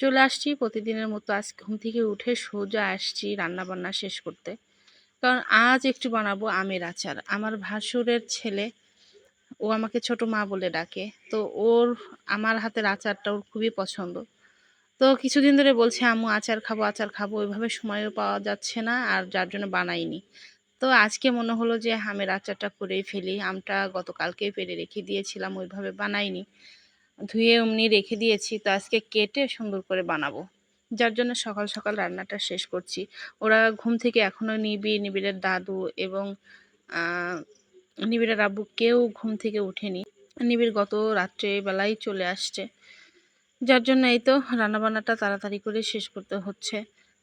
চলে আসছি প্রতিদিনের মতো। আজ ঘুম থেকে উঠে সোজা আসছি রান্না বান্না শেষ করতে। কারণ আজ একটু বানাবো আমের আচার। আমার ভাসুরের ছেলে, ও আমাকে ছোট মা বলে ডাকে। তো ওর, আমার হাতের আচারটা ওর খুবই পছন্দ। তো কিছুদিন ধরে বলছে, আম্মু, আচার খাব আচার খাব। ওইভাবে সময়ও পাওয়া যাচ্ছে না আর যার জন্য বানাইনি। তো আজকে মনে হলো যে আমের আচারটা করেই ফেলি। আমটা গতকালকেই পেরে রেখে দিয়েছিলাম, ওইভাবে বানাইনি। ধুয়ে অমনি রেখে দিয়েছি, তো আজকে কেটে সুন্দর করে বানাবো। যার জন্য সকাল সকাল রান্নাটা শেষ করছি। ওরা ঘুম থেকে এখনও নিবি নিবিড়ের দাদু এবং নিবিড়ের আব্বু কেউ ঘুম থেকে উঠেনি নিবিড় গত রাত্রেবেলায় চলে আসছে। যার জন্য এই তো রান্নাবান্নাটা তাড়াতাড়ি করে শেষ করতে হচ্ছে।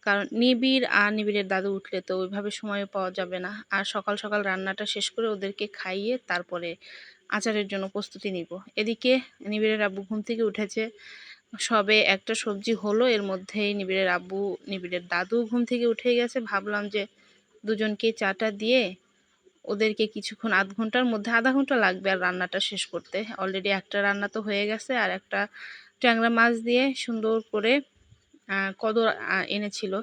কারণ নিবিড় আর নিবিড়ের দাদু উঠলে তো ওইভাবে সময়ও পাওয়া যাবে না। আর সকাল সকাল রান্নাটা শেষ করে ওদেরকে খাইয়ে তারপরে আচারের জন্য প্রস্তুতি নিব। এদিকে নিবিড়ের আব্বু ঘুম থেকে উঠেছে। সবে একটা সবজি হলো, এর মধ্যেই নিবিড়ের আব্বু, নিবিড়ের দাদু ঘুম থেকে উঠে গেছে। ভাবলাম যে দুজনকে চাটা দিয়ে ওদেরকে কিছুক্ষণ আধ ঘণ্টার মধ্যে, আধা ঘণ্টা লাগবে আর রান্নাটা শেষ করতে। অলরেডি একটা রান্না তো হয়ে গেছে আর একটা ট্যাংরা মাছ দিয়ে সুন্দর করে কদর এনেছিল।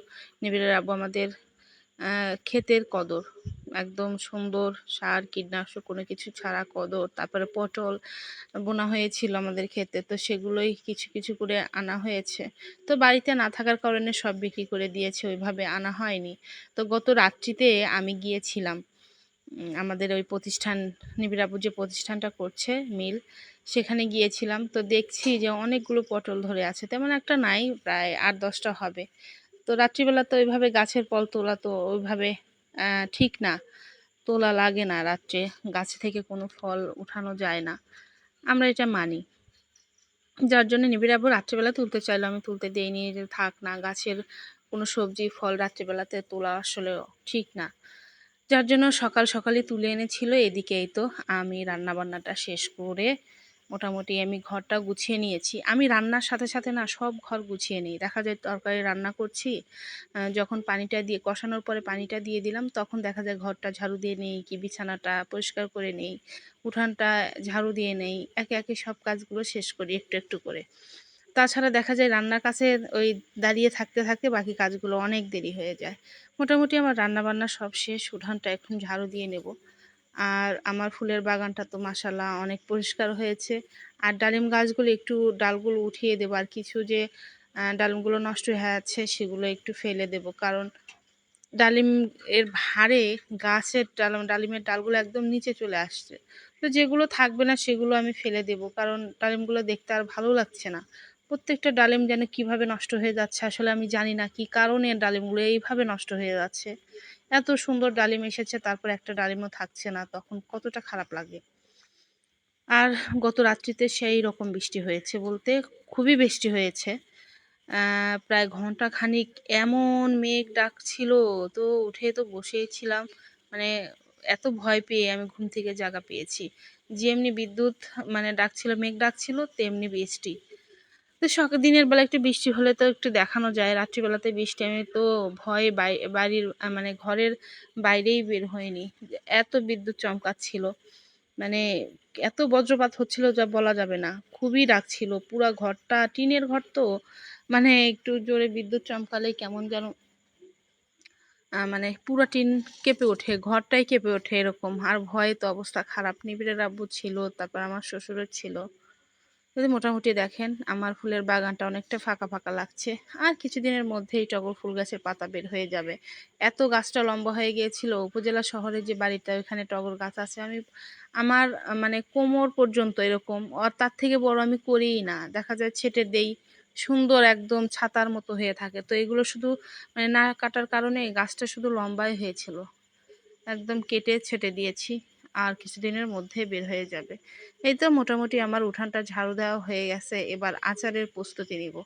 নিবিড়ের আব্বু আমাদের ক্ষেতের কদর। একদম সুন্দর সার, কীটনাশক, কোনো কিছু ছাড়া কদর। তারপরে পটল বোনা হয়েছিল আমাদের ক্ষেতে, তো সেগুলোই কিছু কিছু করে আনা হয়েছে। তো বাড়িতে না থাকার কারণে সব বিক্রি করে দিয়েছে, ওইভাবে আনা হয়নি। তো গত রাত্রিতে আমি গিয়েছিলাম আমাদের ওই প্রতিষ্ঠান নিবিড়াবু যে প্রতিষ্ঠানটা করছে মিল, সেখানে গিয়েছিলাম। তো দেখছি যে অনেকগুলো পটল ধরে আছে, তেমন একটা নাই, প্রায় আট দশটা হবে। তো রাত্রিবেলা তো ওইভাবে গাছের ফল তোলা তো ওইভাবে ঠিক না। তোলা লাগে না রাত্রে, গাছ থেকে কোনো ফল উঠানো যায় না। আমরা এটা মানি। যার জন্য নিবিড় আবু রাত্রিবেলা তুলতে চাইলো, আমি তুলতে দিই দিইনি, যে থাক না, গাছের কোনো সবজি, ফল রাত্রিবেলাতে তোলা আসলে ঠিক না। যার জন্য সকাল সকালই তুলে এনেছিল এদিকেই তো। আমি রান্না বান্নাটা শেষ করে মোটামুটি আমি ঘরটা গুছিয়ে নিয়েছি। আমি রান্নার সাথে সাথে না সব ঘর গুছিয়ে নিই। দেখা যায় তরকারি রান্না করছি যখন পানিটা দিয়ে, কষানোর পরে পানিটা দিয়ে দিলাম, তখন দেখা যায় ঘরটা ঝাড়ু দিয়ে নেই কি বিছানাটা পরিষ্কার করে নেই, উঠানটা ঝাড়ু দিয়ে নেই, একে একে সব কাজগুলো শেষ করি একটু একটু করে। তাছাড়া দেখা যায় রান্নার কাছে ওই দাঁড়িয়ে থাকতে থাকতে বাকি কাজগুলো অনেক দেরি হয়ে যায়। মোটামুটি আমার রান্না বান্না সব শেষ, উঠানটা এখন ঝাড়ু দিয়ে নেব। আর আমার ফুলের বাগানটা তো মাসাল্লাহ অনেক পরিষ্কার হয়েছে। আর ডালিম গাছগুলো একটু ডালগুলো উঠিয়ে দেবো আর কিছু যে ডালিমগুলো নষ্ট হয়ে আছে সেগুলো একটু ফেলে দেব। কারণ ডালিম এর ভারে গাছের ডালিম ডালিমের ডালগুলো একদম নিচে চলে আসছে। তো যেগুলো থাকবে না সেগুলো আমি ফেলে দেব কারণ ডালিমগুলো দেখতে আর ভালো লাগছে না। প্রত্যেকটা ডালিম যেন কীভাবে নষ্ট হয়ে যাচ্ছে আসলে আমি জানি না কি কারণে ডালিমগুলো এইভাবে নষ্ট হয়ে যাচ্ছে। এত সুন্দর ডালিম এসেছে, তারপর একটা ডালিমও থাকছে না, তখন কতটা খারাপ লাগে। আর গত রাত্রিতে সেই রকম বৃষ্টি হয়েছে বলতে খুবই বৃষ্টি হয়েছে। প্রায় ঘণ্টা খানিক এমন মেঘ ডাকছিল, তো উঠে তো বসেছিলাম মানে এত ভয় পেয়ে আমি ঘুম থেকে জাগা পেয়েছি। যেমনি বিদ্যুৎ মানে ডাকছিল, মেঘ ডাকছিল, তেমনি বৃষ্টি। তো সকাল দিনের বেলা একটু বৃষ্টি হলে তো একটু দেখানো যায়। রাত্রিবেলাতে বৃষ্টি, আমি তো ভয়ে বাড়ির মানে ঘরের বাইরেই বের হয়নি এত বিদ্যুৎ চমকাচ্ছিল। মানে এত বজ্রপাত হচ্ছিল যা বলা যাবে না। খুবই ডাকছিল পুরো ঘরটা, টিনের ঘর তো। মানে একটু জোরে বিদ্যুৎ চমকালে কেমন যেন মানে পুরো টিন কেঁপে ওঠে, ঘরটাই কেঁপে ওঠে এরকম। আর ভয়ে তো অবস্থা খারাপ। নিবিড়ের আব্বু ছিল, তারপর আমার শ্বশুরের ছিল। যদি মোটামুটি দেখেন, আমার ফুলের বাগানটা অনেকটা ফাঁকা ফাঁকা লাগছে। আর কিছুদিনের মধ্যেই টগর ফুল গাছের পাতা বের হয়ে যাবে। এত গাছটা লম্বা হয়ে গিয়েছিল, উপজেলা শহরে যে বাড়িটা, ওইখানে টগর গাছ আছে। আমি, আমার মানে কোমর পর্যন্ত এরকম, আর তার থেকে বড় আমি করিই না। দেখা যায় ছেটে দেই, সুন্দর একদম ছাতার মতো হয়ে থাকে। তো এগুলো শুধু মানে না কাটার কারণে গাছটা শুধু লম্বাই হয়েছিল। একদম কেটে ছেটে দিয়েছি। আর কিছুদিনের মধ্যে বের হয়ে যাবে। এই তো মোটামুটি আমার উঠানটা ঝাড়ু দেওয়া হয়ে গেছে, এবার আচারের প্রস্তুতি নিব।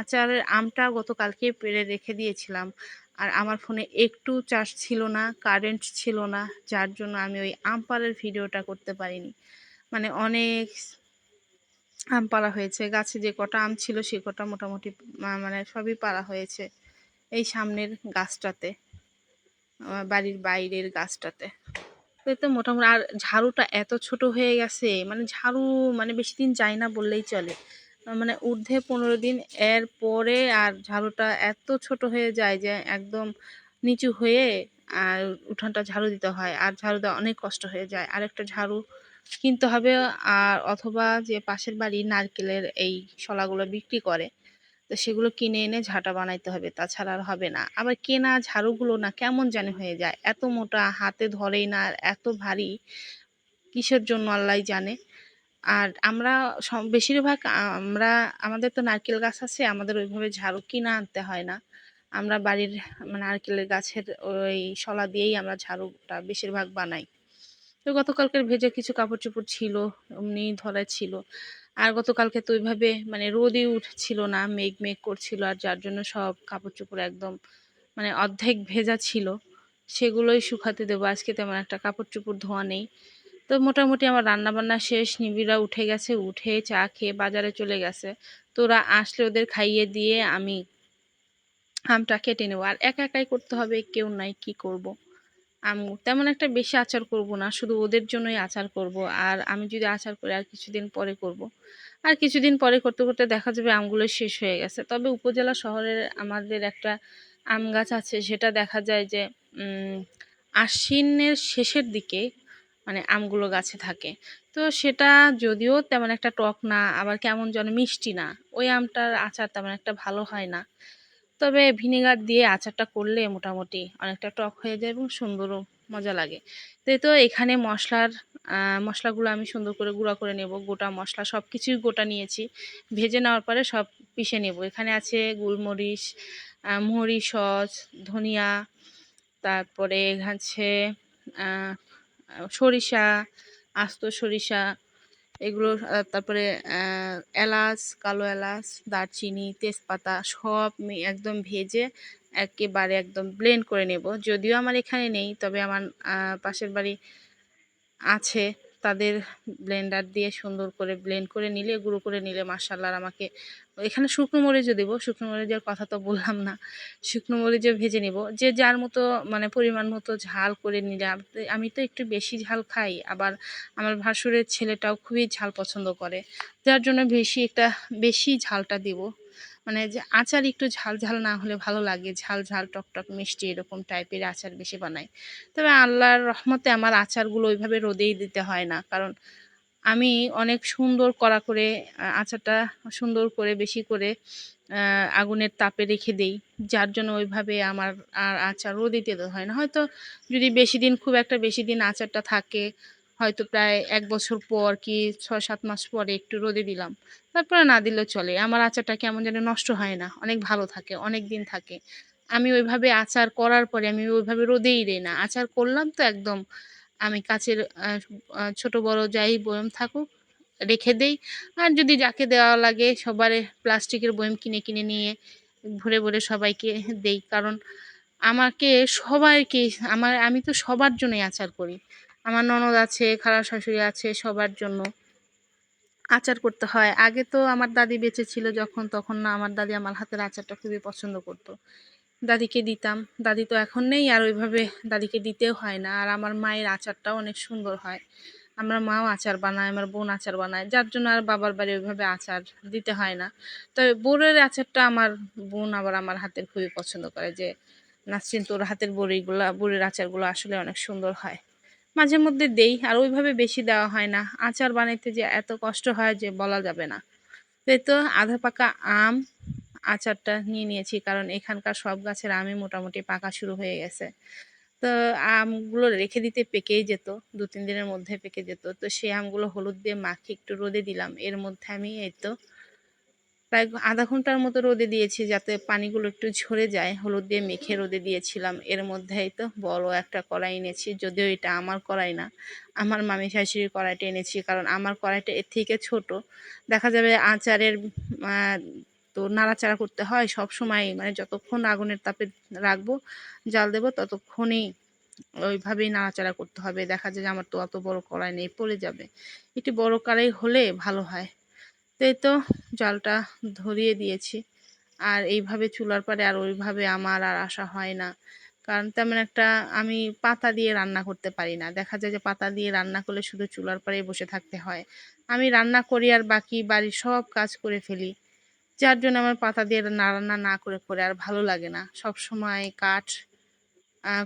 আচারের আমটা গতকালকে পেরে রেখে দিয়েছিলাম, আর আমার ফোনে একটু চার্জ ছিল না, কারেন্ট ছিল না, যার জন্য আমি ওই আম পাড়ার ভিডিওটা করতে পারিনি। মানে অনেক আম পাড়া হয়েছে, গাছে যে কটা আম ছিল সে কটা মোটামুটি মানে সবই পাড়া হয়েছে, এই সামনের গাছটাতে বাড়ির বাইরের গাছটাতে। তো মোটামুটি আর ঝাড়ুটা এত ছোট হয়ে গেছে মানে ঝাড়ু মানে বেশি দিন যায় না বললেই চলে। মানে ঊর্ধ্বে পনেরো দিন, এর পরে আর ঝাড়ুটা এত ছোট হয়ে যায় যে একদম নিচু হয়ে আর উঠানটা ঝাড়ু দিতে হয়। আর ঝাড়ু দেওয়া অনেক কষ্ট হয়ে যায়। আর একটা ঝাড়ু কিনতে হবে আর অথবা যে পাশের বাড়ি নারকেলের এই শলাগুলো বিক্রি করে তো সেগুলো কিনে এনে ঝাঁটা বানাইতে হবে, তাছাড়া আর হবে না। আবার কেনা ঝাড়ুগুলো না কেমন জানি হয়ে যায়, এত মোটা, হাতে ধরেই না, আর এত ভারী, কিসের জন্য আল্লাহ জানে। আর আমরা বেশিরভাগ আমরা, আমাদের তো নারকেল গাছ আছে, আমাদের ওইভাবে ঝাড়ু কিনা আনতে হয় না। আমরা বাড়ির মানে নারকেলের গাছের ওই শলা দিয়েই আমরা ঝাড়ুটা বেশিরভাগ বানাই। তো গতকালকের ভেজে কিছু কাপড় চোপড় ছিল এমনি ধরা ছিল। আর গতকালকে তো ওইভাবে মানে রোদই উঠছিল না, মেঘ মেঘ করছিল আর যার জন্য সব কাপড় চোপড় একদম মানে অর্ধেক ভেজা ছিল, সেগুলোই শুকাতে দেবো। আজকে তেমন একটা কাপড় চোপড় ধোয়া নেই। তো মোটামুটি আমার রান্নাবান্না শেষ, নিবিড়া উঠে গেছে, উঠে চা খেয়ে বাজারে চলে গেছে। তোরা আসলে ওদের খাইয়ে দিয়ে আমি আমটা কেটে নেব। আর একা একাই করতে হবে, কেউ নাই, কি করব। আমি, তেমন একটা বেশি আচার করব না, শুধু ওদের জন্যই আচার করব। আর আমি যদি আচার করি, আর কিছুদিন পরে করব। আর কিছুদিন পরে করতে করতে দেখা যাবে আমগুলো শেষ হয়ে গেছে। তবে উপজেলা শহরের আমাদের একটা আম গাছ আছে, সেটা দেখা যায় যে আশ্বিনের শেষের দিকে মানে আমগুলো গাছে থাকে। তো সেটা যদিও তেমন একটা টক না, আবার কেমন যেন মিষ্টি না, ওই আমটার আচার তেমন একটা ভালো হয় না। তবে ভিনেগার দিয়ে আচারটা করলে মোটামুটি অনেকটা টক হয়ে যায় এবং সুন্দরও মজা লাগে। তো তো এখানে মশলার মশলাগুলো আমি সুন্দর করে গুঁড়া করে নেব। গোটা মশলা সব কিছুই গোটা নিয়েছি। ভেজে নেওয়ার পরে সব পিষে নেব। এখানে আছে গোলমরিচ মরি সস, ধনিয়া, তারপরে আছে সরিষা, আস্ত সরিষা এগুলো তারপরে এলাচ, কালো এলাচ, দারচিনি, তেজপাতা সব একদম ভেজে একেবারে একদম ব্লেন্ড করে নেব। যদিও আমার এখানে নেই, তবে আমার পাশের বাড়ি আছে। তাদের ব্লেন্ডার দিয়ে সুন্দর করে ব্লেন্ড করে নিলে, গুঁড়ো করে নিলে মাসাল্লার আমাকে এখানে শুকনো মরিচও দেবো। শুকনো মরিচের কথা তো বললাম না। শুকনো মরিচও ভেজে নেব। যে যার মতো মানে পরিমাণ মতো ঝাল করে নিলে, আমি তো একটু বেশি ঝাল খাই। আবার আমার ভাসুরের ছেলেটাও খুবই ঝাল পছন্দ করে। যার জন্য বেশি একটা, বেশি ঝালটা দেব। মানে যে আচার একটু ঝাল ঝাল না হলে ভালো লাগে। ঝাল ঝাল টকটক মিষ্টি এরকম টাইপের আচার বেশি বানাই। তবে আল্লাহর রহমতে আমার আচারগুলো ওইভাবে রোদেই দিতে হয় না। কারণ আমি অনেক সুন্দর করা করে আচারটা সুন্দর করে বেশি করে আগুনের তাপে রেখে দেই। যার জন্য ওইভাবে আমার আর আচার রোদে দিতে হয় না। হয়তো যদি বেশি দিন, খুব একটা বেশি দিন আচারটা থাকে, হয়তো প্রায় এক বছর পর কি ছয়, সাত মাস পরে একটু রোদে দিলাম। তারপরে না দিলেও চলে। আমার আচারটা কেমন যেন নষ্ট হয় না। অনেক ভালো থাকে, অনেক দিন থাকে। আমি ওইভাবে আচার করার পরে আমি ওইভাবে রোদেই দিই না। আচার করলাম তো একদম আমি কাছের ছোট বড় যাই বয়ম থাকুক, রেখে দেই। আর যদি যাকে দেওয়া লাগে, সবার প্লাস্টিকের বয়ম কিনে কিনে নিয়ে ভরে ভরে সবাইকে দেই। কারণ আমাকে সবাইকে, আমার, আমি তো সবার জন্যই আচার করি। আমার ননদ আছে খালা শাশুড়ি আছে, সবার জন্য আচার করতে হয়। আগে তো আমার দাদি বেঁচে ছিল যখন, তখন না আমার দাদি আমার হাতের আচারটা খুবই পছন্দ করতো। দাদিকে দিতাম। দাদি তো এখন নেই আর ওইভাবে দাদিকে দিতেও হয় না। আর আমার মায়ের আচারটাও অনেক সুন্দর হয়। আমরা মাও আচার বানায় আমার বোন আচার বানায়। যার জন্য আর বাবার বাড়ি ওইভাবে আচার দিতে হয় না। তবে বোরের আচারটা আমার বোন আবার আমার হাতের খুবই পছন্দ করে যে, নাসরিন তোর হাতের বড়িগুলো বড়ির আচারগুলো আসলে অনেক সুন্দর হয়। মাঝে মধ্যে দেই আর ওইভাবে বেশি দেওয়া হয় না। আচার বানাইতে যে এত কষ্ট হয় যে বলা যাবে না। তো আধা পাকা আম আচারটা নিয়ে নিয়েছি, কারণ এখানকার সব গাছের আমই মোটামুটি পাকা শুরু হয়ে গেছে। তো আমগুলো রেখে দিতে পেকেই যেত, দু তিন দিনের মধ্যে পেকে যেত। তো সেই আমগুলো হলুদ দিয়ে মাখি একটু রোদে দিলাম। এর মধ্যে আমি এই তো প্রায় আধা ঘণ্টার মতো রোদে দিয়েছি, যাতে পানিগুলো একটু ঝরে যায়। হলুদ দিয়ে মেখে রোদে দিয়েছিলাম। এর মধ্যেই তো বড় একটা কড়াই এনেছি, যদিও এটা আমার কড়াই না, আমার মামি শাশুড়ির কড়াইটা এনেছি, কারণ আমার কড়াইটা এর থেকে ছোট। দেখা যাবে আচারের তো নাড়াচাড়া করতে হয় সব সময় মানে যতক্ষণ আগুনের তাপে রাখব, জাল দেবো, ততক্ষণই ওইভাবেই নাড়াচাড়া করতে হবে। দেখা যায় যে আমার তো অত বড় কড়াই নেই, পড়ে যাবে। একটি বড় কড়াই হলে ভালো হয়। তো এই তো জালটা ধরিয়ে দিয়েছি। আর এইভাবে চুলার পরে আর ওইভাবে আমার আর আসা হয় না। কারণ তেমন একটা আমি পাতা দিয়ে রান্না করতে পারি না। দেখা যায় যে পাতা দিয়ে রান্না করলে শুধু চুলার পরে বসে থাকতে হয়। আমি রান্না করি আর বাকি বাড়ির সব কাজ করে ফেলি। যার জন্য আমার পাতা দিয়ে রান্না না করে করে আর ভালো লাগে না। সব সময় কাঠ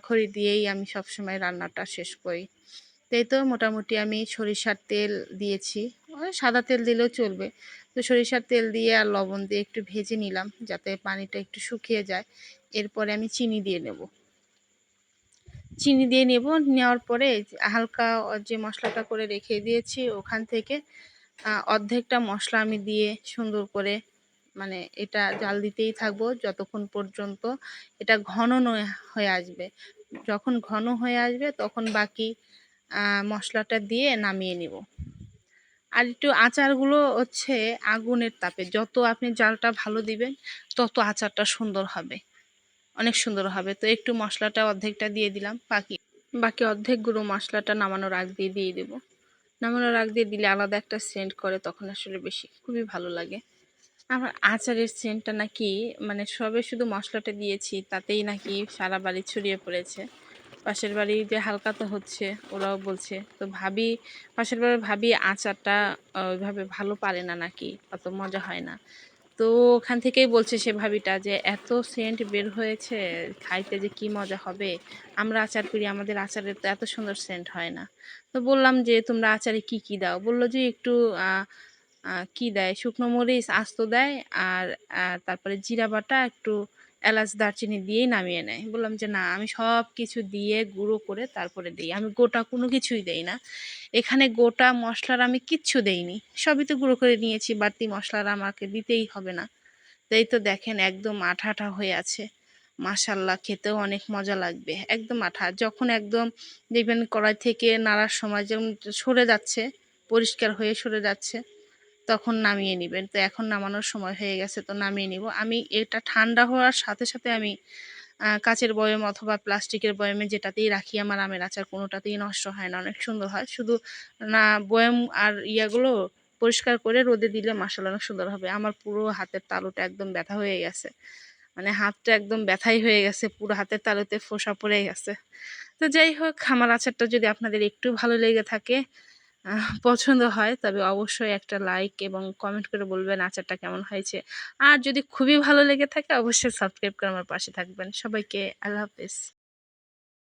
খড়ি দিয়েই আমি সব সময় রান্নাটা শেষ করি। তাই তো মোটামুটি আমি সরিষার তেল দিয়েছি। সাদা তেল দিলেও চলবে। তো সরিষার তেল দিয়ে আর লবণ দিয়ে একটু ভেজে নিলাম যাতে পানিটা একটু শুকিয়ে যায়। এরপরে আমি চিনি দিয়ে নেব। চিনি দিয়ে নেব। নেওয়ার পরে হালকা যে মশলাটা করে রেখে দিয়েছি ওখান থেকে অর্ধেকটা মশলা আমি দিয়ে সুন্দর করে মানে এটা জাল দিতেই থাকব যতক্ষণ পর্যন্ত এটা ঘন নয় হয়ে আসবে। যখন ঘন হয়ে আসবে তখন বাকি মশলাটা দিয়ে নামিয়ে নিব। আর একটু আচারগুলো হচ্ছে আগুনের তাপে। যত আপনি জালটা ভালো দিবেন, তত আচারটা সুন্দর হবে। অনেক সুন্দর হবে। তো একটু মশলাটা অর্ধেকটা দিয়ে দিলাম, বাকি বাকি অর্ধেক গুঁড়ো মশলাটা নামানোর আগ দিয়ে দিয়ে দেবো। নামানোর আগ দিয়ে দিলে আলাদা একটা সেন্ট করে, তখন আসলে বেশি খুবই ভালো লাগে। আমার আচারের সেন্টটা নাকি মানে সবে শুধু মশলাটা দিয়েছি, তাতেই নাকি সারা বাড়ি ছড়িয়ে পড়েছে। পাশের বাড়ি যে হালকা তো হচ্ছে, ওরাও বলছে, তো ভাবি, পাশের বাড়ির ভাবি আচারটা ওইভাবে ভালো পারে না নাকি, অত মজা হয় না। তো ওখান থেকেই বলছে সে ভাবিটা যে, এত সেন্ট বের হয়েছে, খাইতে যে কি মজা হবে? আমরা আচার করি, আমাদের আচারের তো এত সুন্দর সেন্ট হয় না। তো বললাম যে, তোমরা আচারে কি কি দাও? বলল যে, একটু কি দেয়? শুকনো মরিচ, আস্ত দেয় আর তারপরে জিরা বাটা, একটু এলাচ দারচিনি দিয়েই নামিয়ে নেয়। বললাম যে, না, আমি সব কিছু দিয়ে গুঁড়ো করে তারপরে দিই। আমি গোটা কোনো কিছুই দেই না। এখানে গোটা মশলার আমি কিচ্ছু দেইনি। সবই তো গুঁড়ো করে নিয়েছি, বাড়তি মশলার আমাকে দিতেই হবে না। তাই তো দেখেন একদম আঠা আঠা হয়ে আছে। মাসাল্লাহ খেতেও অনেক মজা লাগবে। একদম আঠা। যখন একদম দেখবেন কড়াই থেকে নাড়ার সময় যেমন সরে যাচ্ছে, পরিষ্কার হয়ে সরে যাচ্ছে তখন নামিয়ে নেবেন। তো এখন নামানোর সময় হয়ে গেছে, তো নামিয়ে নিব। আমি এটা ঠান্ডা হওয়ার সাথে সাথে আমি কাচের বয়ম অথবা প্লাস্টিকের বয়মে যেটাতেই রাখি, আমার আমের আচার কোনোটাতেই নষ্ট হয় না, অনেক সুন্দর হয়। শুধু না, বয়ম আর ইয়াগুলো পরিষ্কার করে রোদে দিলে মশলা অনেক সুন্দর হবে। আমার পুরো হাতের তালুটা একদম ব্যথা হয়ে গেছে। মানে হাতটা একদম ব্যথাই হয়ে গেছে, পুরো হাতের তালুতে ফোসা পড়ে গেছে। তো যাই হোক, আমার আচারটা যদি আপনাদের একটু ভালো লেগে থাকে পছন্দ হয়, তবে অবশ্যই একটা লাইক এবং কমেন্ট করে বলবেন আচারটা কেমন হয়েছে। আর যদি খুবই ভালো লেগে থাকে, অবশ্যই সাবস্ক্রাইব করে আমার পাশে থাকবেন। সবাইকে আল্লাহ হাফেজ।